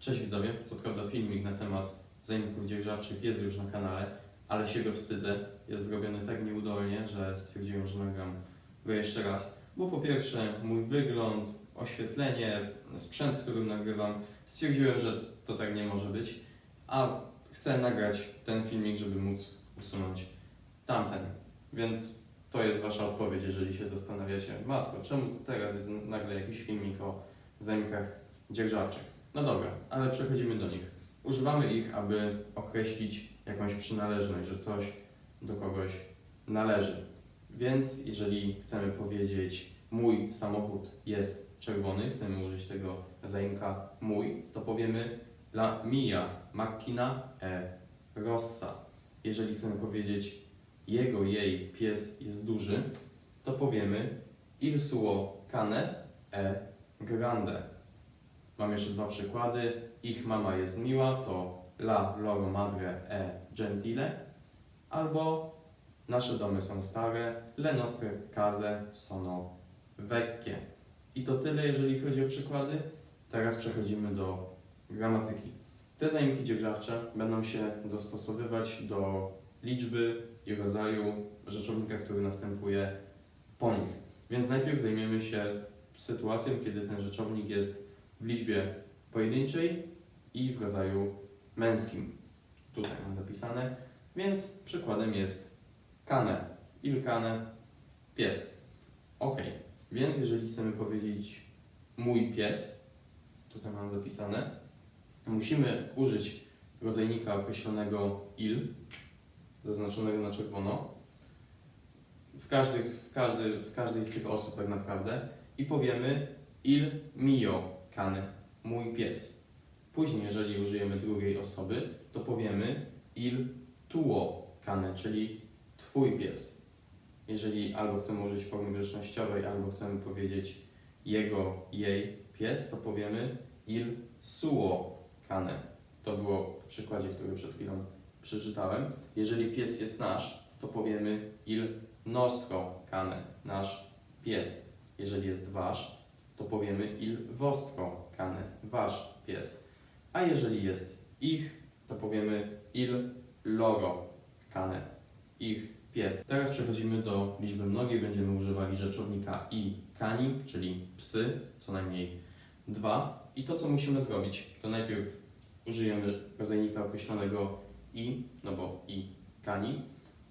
Cześć widzowie, co prawda filmik na temat zajętów dzierżawczych jest już na kanale, ale się go wstydzę. Jest zrobiony tak nieudolnie, że stwierdziłem, że nagram go jeszcze raz. Bo po pierwsze mój wygląd, oświetlenie, sprzęt, którym nagrywam, stwierdziłem, że to tak nie może być, a chcę nagrać ten filmik, żeby móc usunąć tamten. Więc to jest Wasza odpowiedź, jeżeli się zastanawiacie, matko, czemu teraz jest nagle jakiś filmik o zajmkach dzierżawczych? No dobra, ale przechodzimy do nich. Używamy ich, aby określić jakąś przynależność, że coś do kogoś należy. Więc jeżeli chcemy powiedzieć mój samochód jest czerwony, chcemy użyć tego zaimka mój, to powiemy la mia macchina è rossa. Jeżeli chcemy powiedzieć jego, jej pies jest duży, to powiemy il suo cane è grande. Mam jeszcze dwa przykłady. Ich mama jest miła, to la loro madre è gentile. Albo nasze domy są stare, le nostre case sono vecchie. I to tyle, jeżeli chodzi o przykłady. Teraz przechodzimy do gramatyki. Te zaimki dzierżawcze będą się dostosowywać do liczby i rodzaju rzeczownika, który następuje po nich. Więc najpierw zajmiemy się sytuacją, kiedy ten rzeczownik jest w liczbie pojedynczej i w rodzaju męskim. Tutaj mam zapisane. Więc przykładem jest kane, il kane, pies. Ok, więc jeżeli chcemy powiedzieć mój pies, tutaj mam zapisane, musimy użyć rodzajnika określonego il, zaznaczonego na czerwono, w, każdych, w, każdy, w każdej z tych osób tak naprawdę i powiemy il mio mój pies. Później, jeżeli użyjemy drugiej osoby, to powiemy il tuo cane, czyli twój pies. Jeżeli albo chcemy użyć formy grzecznościowej, albo chcemy powiedzieć jego, jej pies, to powiemy il suo cane. To było w przykładzie, który przed chwilą przeczytałem. Jeżeli pies jest nasz, to powiemy il nostro cane, nasz pies. Jeżeli jest wasz, to powiemy il vostro cane, wasz pies. A jeżeli jest ich, to powiemy il loro cane, ich pies. Teraz przechodzimy do liczby mnogiej. Będziemy używali rzeczownika i kani, czyli psy, co najmniej dwa. I to, co musimy zrobić, to najpierw użyjemy rodzajnika określonego i, no bo i kani.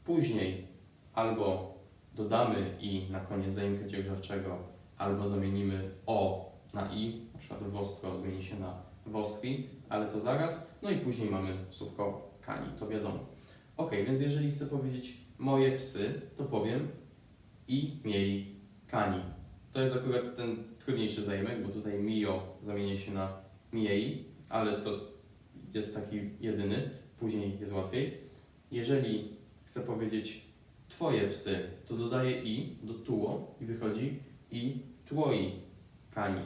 Później albo dodamy i na koniec zaimka dzierżawczego, albo zamienimy o na i, na przykład wostro zmieni się na wostri, ale to zaraz. No i później mamy słówko kani, to wiadomo. Ok, więc jeżeli chcę powiedzieć moje psy, to powiem i miei kani. To jest akurat ten trudniejszy zaimek, bo tutaj mio zamienia się na miei, ale to jest taki jedyny, później jest łatwiej. Jeżeli chcę powiedzieć twoje psy, to dodaję i do tuo i wychodzi i twoi kani.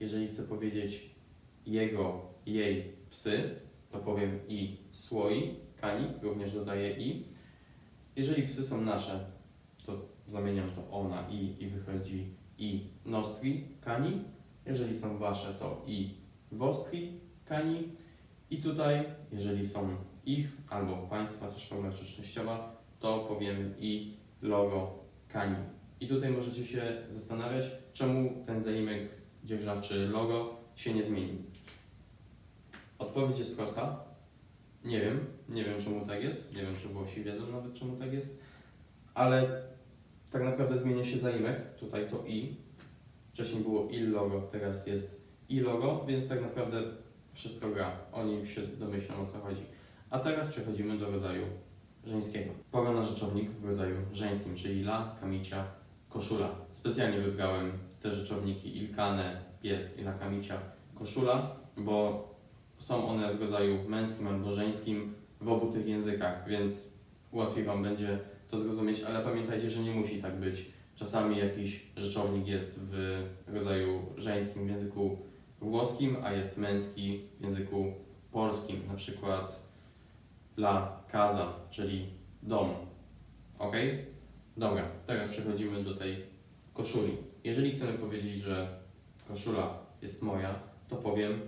Jeżeli chcę powiedzieć jego, jej psy, to powiem i słoi kani, również dodaję i. Jeżeli psy są nasze, to zamieniam to o na i i wychodzi i nostri kani. Jeżeli są wasze, to i vostri kani. I tutaj, jeżeli są ich albo państwa, też forma grzecznościowa, to powiemy i logo kani. I tutaj możecie się zastanawiać, czemu ten zaimek dzierżawczy logo się nie zmieni. Odpowiedź jest prosta. Nie wiem, nie wiem czemu tak jest, nie wiem czy Włosi wiedzą nawet czemu tak jest, ale tak naprawdę zmienia się zaimek, tutaj to i, wcześniej było il logo, teraz jest i logo, więc tak naprawdę wszystko gra, oni się domyślą o co chodzi. A teraz przechodzimy do rodzaju żeńskiego. Pora na rzeczownik w rodzaju żeńskim, czyli la, kamicia, koszula. Specjalnie wybrałem te rzeczowniki ilkane, pies i la kamicia, koszula, bo są one w rodzaju męskim albo żeńskim w obu tych językach, więc łatwiej Wam będzie to zrozumieć, ale pamiętajcie, że nie musi tak być. Czasami jakiś rzeczownik jest w rodzaju żeńskim w języku włoskim, a jest męski w języku polskim, na przykład la casa, czyli dom. Ok? Dobra, teraz przechodzimy do tej koszuli. Jeżeli chcemy powiedzieć, że koszula jest moja, to powiem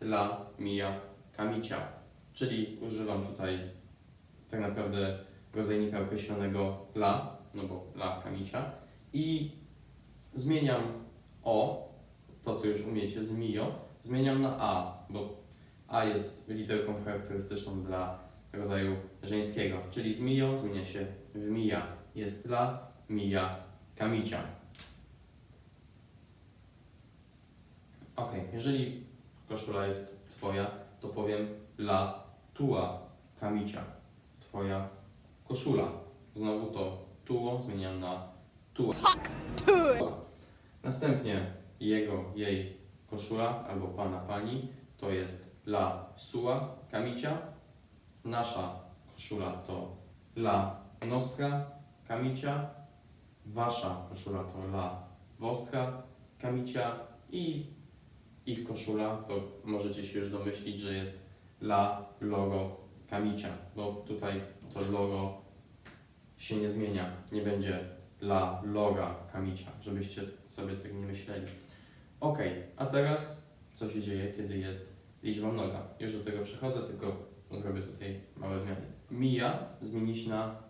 la, mija, kamicia. Czyli używam tutaj tak naprawdę rodzajnika określonego la, no bo la, kamicia i zmieniam o, to co już umiecie z mio, zmieniam na a, bo a jest literką charakterystyczną dla rodzaju żeńskiego, czyli z mio zmienia się w mija. Jest la, mija, kamicia. Ok, jeżeli koszula jest Twoja, to powiem la tua kamicia. Twoja koszula. Znowu to tuo zmieniam na tua. Następnie jego, jej koszula albo pana, pani to jest la sua kamicia. Nasza koszula to la nostra kamicia. Wasza koszula to la vostra kamicia i ich koszula, to możecie się już domyślić, że jest la logo kamicia, bo tutaj to logo się nie zmienia, nie będzie la loga kamicia, żebyście sobie tak nie myśleli. Ok, a teraz co się dzieje, kiedy jest liczba mnoga? Już do tego przechodzę, tylko zrobię tutaj małe zmiany. Mija zmienić na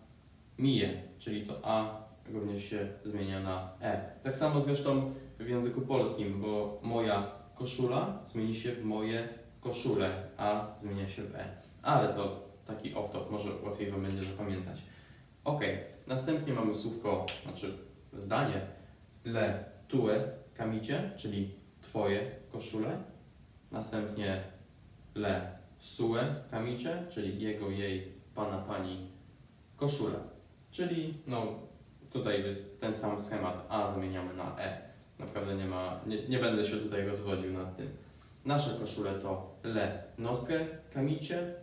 mije, czyli to a również się zmienia na e. Tak samo zresztą w języku polskim, bo moja koszula zmieni się w moje koszule, a zmienia się w e. Ale to taki off-top, może łatwiej Wam będzie zapamiętać. Ok, następnie mamy słówko, znaczy zdanie le tue kamicie, czyli Twoje koszule. Następnie le sue kamicie, czyli jego, jej, pana, pani koszule. Czyli no tutaj jest ten sam schemat a zamieniamy na e. Naprawdę nie ma, nie, nie będę się tutaj rozwodził nad tym. Nasze koszule to le nostre kamicie,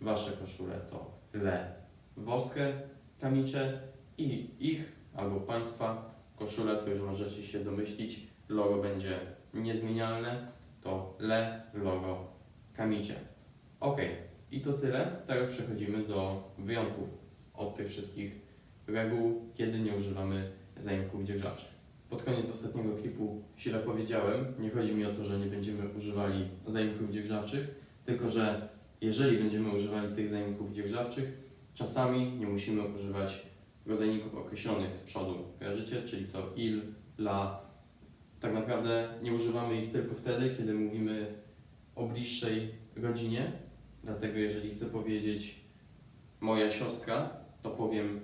wasze koszule to le vostre kamicie i ich albo państwa koszule, to już możecie się domyślić, logo będzie niezmienialne, to le logo kamicie. Ok, i to tyle. Teraz przechodzimy do wyjątków od tych wszystkich reguł, kiedy nie używamy zajęków dzierżawczych. Pod koniec ostatniego klipu źle powiedziałem. Nie chodzi mi o to, że nie będziemy używali zajęków dzierżawczych, tylko że jeżeli będziemy używali tych zajęków dzierżawczych, czasami nie musimy używać rodzajników określonych z przodu. Kojarzycie? Czyli to il, la. Tak naprawdę nie używamy ich tylko wtedy, kiedy mówimy o bliższej rodzinie. Dlatego jeżeli chcę powiedzieć moja siostra, to powiem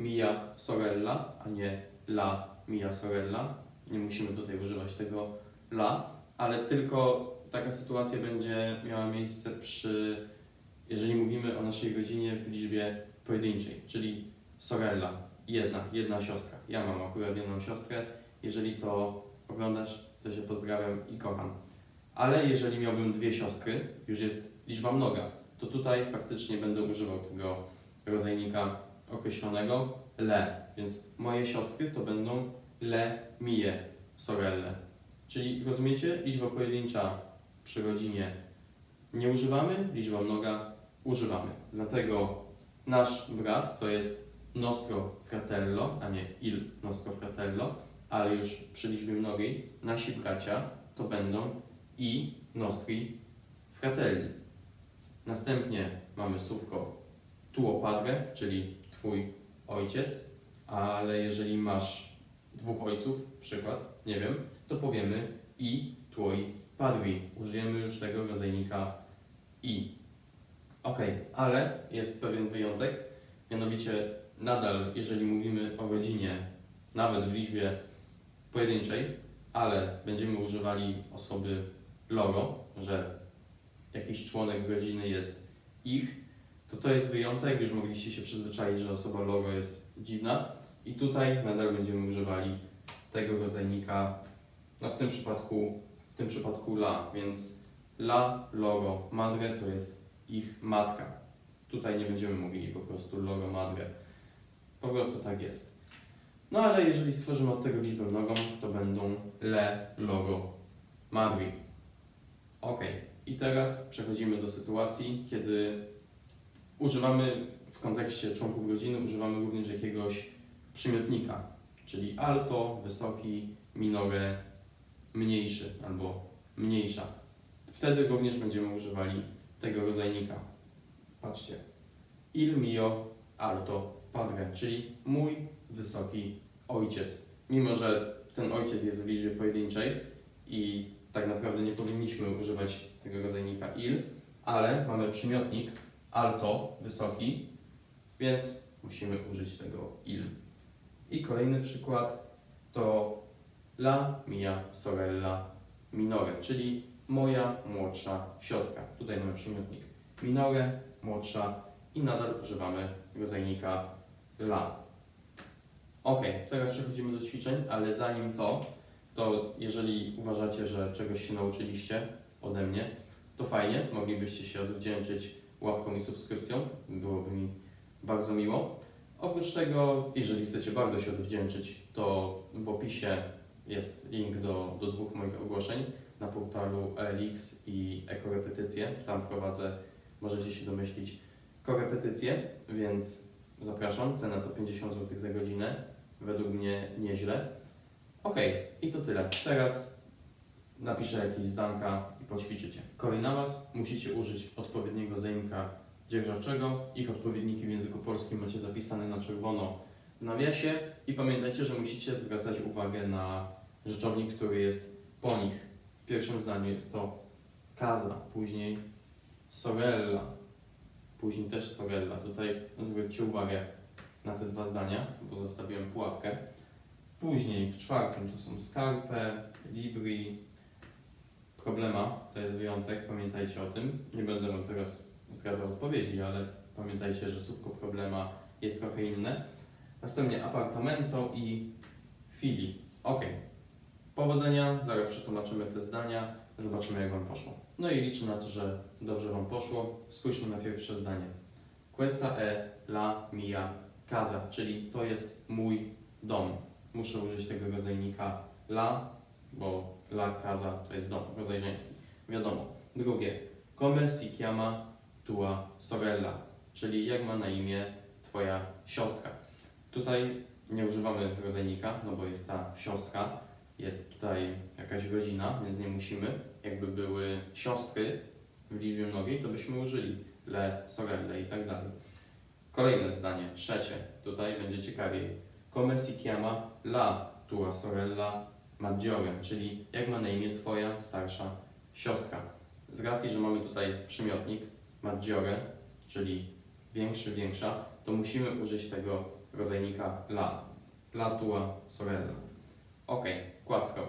mia sorella, a nie la mia sorella. Nie musimy tutaj używać tego la, ale tylko taka sytuacja będzie miała miejsce przy, jeżeli mówimy o naszej rodzinie w liczbie pojedynczej, czyli sorella, jedna, jedna siostra. Ja mam akurat jedną siostrę. Jeżeli to oglądasz, to się pozdrawiam i kocham. Ale jeżeli miałbym dwie siostry, już jest liczba mnoga, to tutaj faktycznie będę używał tego rodzajnika określonego le. Więc moje siostry to będą le mie sorelle. Czyli rozumiecie? Liczba pojedyncza przy rodzinie nie używamy, liczba mnoga używamy. Dlatego nasz brat to jest nostro fratello, a nie il nostro fratello, ale już przy liczbie mnogiej nasi bracia to będą i nostri fratelli. Następnie mamy słówko tuo padre, czyli twój ojciec, ale jeżeli masz dwóch ojców, przykład, nie wiem, to powiemy i twoi padri. Użyjemy już tego rodzajnika i. Ok, ale jest pewien wyjątek, mianowicie nadal, jeżeli mówimy o rodzinie, nawet w liczbie pojedynczej, ale będziemy używali osoby logo, że jakiś członek rodziny jest ich, to to jest wyjątek, już mogliście się przyzwyczaić, że osoba logo jest dziwna i tutaj nadal będziemy używali tego rodzajnika, no w tym przypadku, w tym przypadku la, więc la logo madre to jest ich matka. Tutaj nie będziemy mówili po prostu logo madre. Po prostu tak jest. No ale jeżeli stworzymy od tego liczbę mnogą, to będą le logo madri. Ok, i teraz przechodzimy do sytuacji, kiedy używamy w kontekście członków rodziny, używamy również jakiegoś przymiotnika, czyli alto, wysoki, minore, mniejszy albo mniejsza. wtedy również będziemy używali tego rodzajnika. Patrzcie. Il mio alto padre, czyli mój wysoki ojciec. Mimo, że ten ojciec jest w liczbie pojedynczej i tak naprawdę nie powinniśmy używać tego rodzajnika il, ale mamy przymiotnik alto, wysoki, więc musimy użyć tego il. I kolejny przykład to la mia sorella minore, czyli moja młodsza siostra. Tutaj mamy przymiotnik minore, młodsza i nadal używamy rodzajnika la. Ok, teraz przechodzimy do ćwiczeń, ale zanim to, to jeżeli uważacie, że czegoś się nauczyliście ode mnie, to fajnie, moglibyście się odwdzięczyć łapką i subskrypcją, byłoby mi bardzo miło. Oprócz tego, jeżeli chcecie bardzo się odwdzięczyć, to w opisie jest link do, do dwóch moich ogłoszeń na portalu LX i Ekorepetycje. Tam prowadzę, możecie się domyślić, korepetycje, więc zapraszam. Cena to 50 zł za godzinę. Według mnie nieźle. Ok, i to tyle. Teraz napiszę jakieś zdanka i poćwiczycie. Kolej na Was. Musicie użyć odpowiedniego zaimka dzierżawczego. Ich odpowiedniki w języku polskim macie zapisane na czerwono w nawiasie. I pamiętajcie, że musicie zwracać uwagę na rzeczownik, który jest po nich. W pierwszym zdaniu jest to kaza, później sorella, później też sorella. Tutaj zwróćcie uwagę na te dwa zdania, bo zostawiłem pułapkę. Później w czwartym to są scarpe, libri, problema, to jest wyjątek, pamiętajcie o tym. Nie będę Wam teraz zdradzał odpowiedzi, ale pamiętajcie, że słówko problema jest trochę inne. Następnie apartamento i fili. Ok. Powodzenia, zaraz przetłumaczymy te zdania, zobaczymy jak Wam poszło. No i liczę na to, że dobrze Wam poszło. Spójrzmy na pierwsze zdanie. Questa è la mia casa, czyli to jest mój dom. Muszę użyć tego rodzajnika la, bo la casa to jest dom, rodzaj żeński. Wiadomo. Drugie. Come si chiama tua sorella, czyli jak ma na imię Twoja siostra. Tutaj nie używamy rodzajnika, no bo jest ta siostra, jest tutaj jakaś rodzina, więc nie musimy. Jakby były siostry w liczbie mnogiej, to byśmy użyli le, sorelle i tak dalej. Kolejne zdanie, trzecie, tutaj będzie ciekawiej. Come si chiama la tua sorella maggiore, czyli jak ma na imię Twoja starsza siostra. Z racji, że mamy tutaj przymiotnik maggiore, czyli większy, większa, to musimy użyć tego rodzajnika la. La tua sorella. Ok, quattro.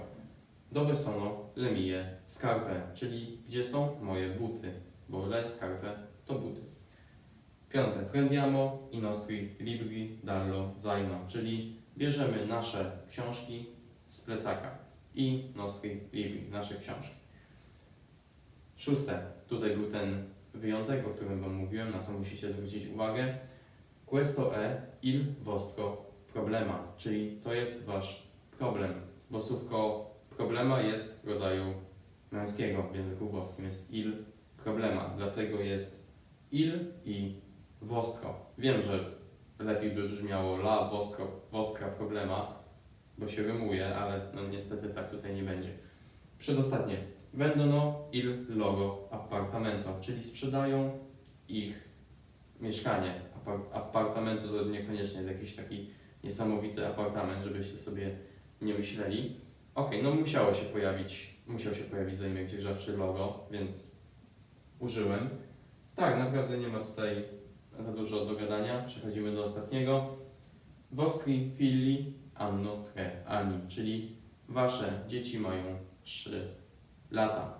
Dove sono le mie scarpe, czyli gdzie są moje buty, bo le scarpe to buty. Piąte. Prendiamo i nostri libri dallo zaino, czyli bierzemy nasze książki z plecaka. I nostri libri, nasze książki. Szóste. Tutaj był ten wyjątek, o którym Wam mówiłem, na co musicie zwrócić uwagę. Questo è il vostro problema, czyli to jest Wasz problem, bo słówko problema jest rodzaju męskiego w języku włoskim, jest il problema, dlatego jest il i vostro. Wiem, że lepiej by brzmiało la vostro, vostra problema, bo się rymuje, ale no niestety tak tutaj nie będzie. Przedostatnie. Vendono il loro appartamento, czyli sprzedają ich mieszkanie. Apar- Appartamento to niekoniecznie jest jakiś taki niesamowity apartament, żebyście sobie nie myśleli. Okej, no musiało się pojawić, musiał się pojawić zaimek dzierżawczy logo, więc użyłem. Tak, naprawdę nie ma tutaj za dużo do gadania. Przechodzimy do ostatniego. Vostri figli hanno tre anni, czyli wasze dzieci mają 3 lata.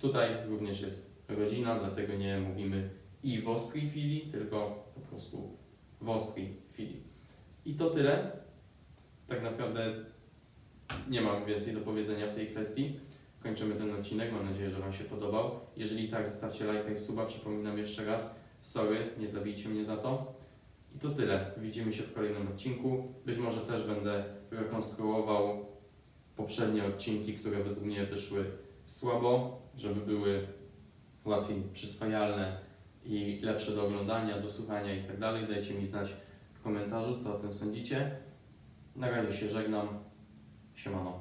Tutaj również jest rodzina, dlatego nie mówimy i vostri fili, tylko po prostu vostri fili. I to tyle. Tak naprawdę nie mam więcej do powiedzenia w tej kwestii. Kończymy ten odcinek. Mam nadzieję, że Wam się podobał. Jeżeli tak, zostawcie lajka i suba. Przypominam jeszcze raz. Sorry, nie zabijcie mnie za to. I to tyle. Widzimy się w kolejnym odcinku. Być może też będę rekonstruował poprzednie odcinki, które według mnie wyszły słabo, żeby były łatwiej przyswajalne i lepsze do oglądania, do słuchania i tak. Dajcie mi znać w komentarzu, co o tym sądzicie. Na razie się żegnam. Siemano.